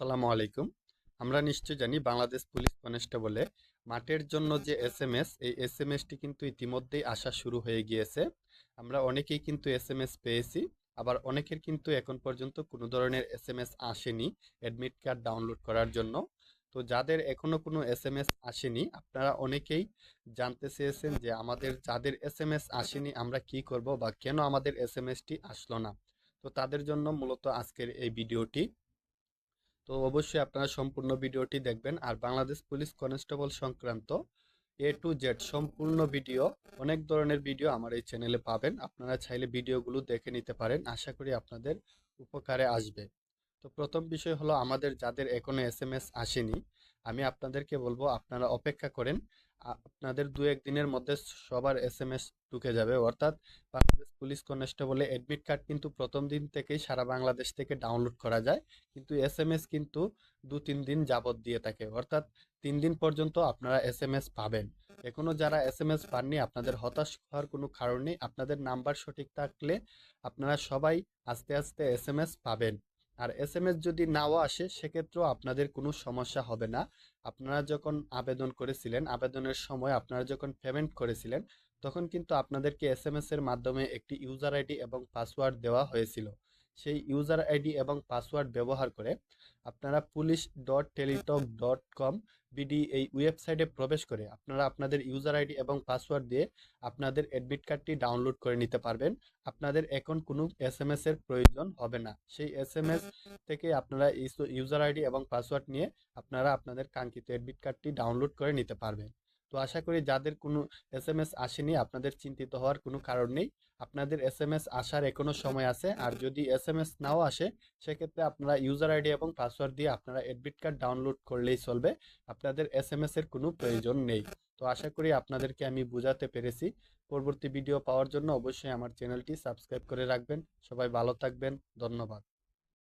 আসসালামু আলাইকুম। আমরা নিশ্চয় জানি বাংলাদেশ পুলিশ কনস্টেবলে মাঠের জন্য যে এস এম এস এই এস এম এসটি কিন্তু ইতিমধ্যেই আসা শুরু হয়ে গিয়েছে। আমরা অনেকেই কিন্তু এস এম এস পেয়েছি, আবার অনেকের কিন্তু এখন পর্যন্ত কোনো ধরনের এস এম এস আসেনি অ্যাডমিট কার্ড ডাউনলোড করার জন্য। তো যাদের এখনও কোনো এস এম এস আসেনি, আপনারা অনেকেই জানতে চেয়েছেন যে আমাদের যাদের এস এম এস আসেনি আমরা কি করব বা কেন আমাদের এস এম এসটি আসলো না। তো তাদের জন্য মূলত আজকের এই ভিডিওটি। তো অবশ্যই আপনারা সম্পূর্ণ ভিডিওটি দেখবেন। আর বাংলাদেশ পুলিশ কনস্টেবল সংক্রান্ত এ টু জেড সম্পূর্ণ ভিডিও, অনেক ধরনের ভিডিও আমার এই চ্যানেলে পাবেন। আপনারা চাইলে ভিডিওগুলো দেখে নিতে পারেন। আশা করি আপনাদের উপকারে আসবে। তো প্রথম বিষয় হলো আমাদের যাদের এখনও এস এম এস আসেনি, আমি আপনাদেরকে বলব আপনারা অপেক্ষা করেন। আপনাদের দু এক দিনের মধ্যে সবার এস এম এস ঢুকে যাবে। অর্থাৎ বাংলাদেশ পুলিশ কনস্টেবলে অ্যাডমিট কার্ড কিন্তু প্রথম দিন থেকেই সারা বাংলাদেশ থেকে ডাউনলোড করা যায়। কিন্তু এস এম এস কিন্তু দু তিন দিন যাবত দিয়ে থাকে। অর্থাৎ তিন দিন পর্যন্ত আপনারা এস এম এস পাবেন। এখনও যারা এস এম এস পাননি, আপনাদের হতাশ হওয়ার কোনো কারণ নেই। আপনাদের নাম্বার সঠিক থাকলে আপনারা সবাই আস্তে আস্তে এস এম এস পাবেন। আর এস এম এস যদি নাও আসে, সেক্ষেত্রেও আপনাদের কোনো সমস্যা হবে না। আপনারা যখন আবেদন করেছিলেন, আবেদনের সময় আপনারা যখন পেমেন্ট করেছিলেন, তখন কিন্তু আপনাদেরকে এস এম এস এর মাধ্যমে একটি ইউজার আইডি এবং পাসওয়ার্ড দেওয়া হয়েছিল। সেই ইউজার আইডি এবং পাসওয়ার্ড ব্যবহার করে আপনারা police dot teletalk dot com BD এই ওয়েবসাইটে প্রবেশ করে আপনারা আপনাদের ইউজার আইডি এবং পাসওয়ার্ড দিয়ে আপনাদের অ্যাডমিট কার্ডটি ডাউনলোড করে নিতে পারবেন। আপনাদের এখন কোনো এস এম এর প্রয়োজন হবে না। সেই এস এম এস থেকে আপনারা ইউজার আইডি এবং পাসওয়ার্ড নিয়ে আপনারা আপনাদের কাঙ্ক্ষিত অ্যাডমিট কার্ডটি ডাউনলোড করে নিতে পারবেন। তো আশা করি যাদের কোনো এস এম এস আসেনি, আপনাদের চিন্তিত হওয়ার কোনো কারণ নেই। আপনাদের এস এম এস আসার এখনও সময় আছে। আর যদি এস এম এস নাও আসে, সেক্ষেত্রে আপনারা ইউজার আইডি এবং পাসওয়ার্ড দিয়ে আপনারা অ্যাডমিট কার্ড ডাউনলোড করলেই চলবে। আপনাদের এস এম এস এর কোনো প্রয়োজন নেই। তো আশা করি আপনাদেরকে আমি বোঝাতে পেরেছি। পরবর্তী ভিডিও পাওয়ার জন্য অবশ্যই আমার চ্যানেলটি সাবস্ক্রাইব করে রাখবেন। সবাই ভালো থাকবেন। ধন্যবাদ।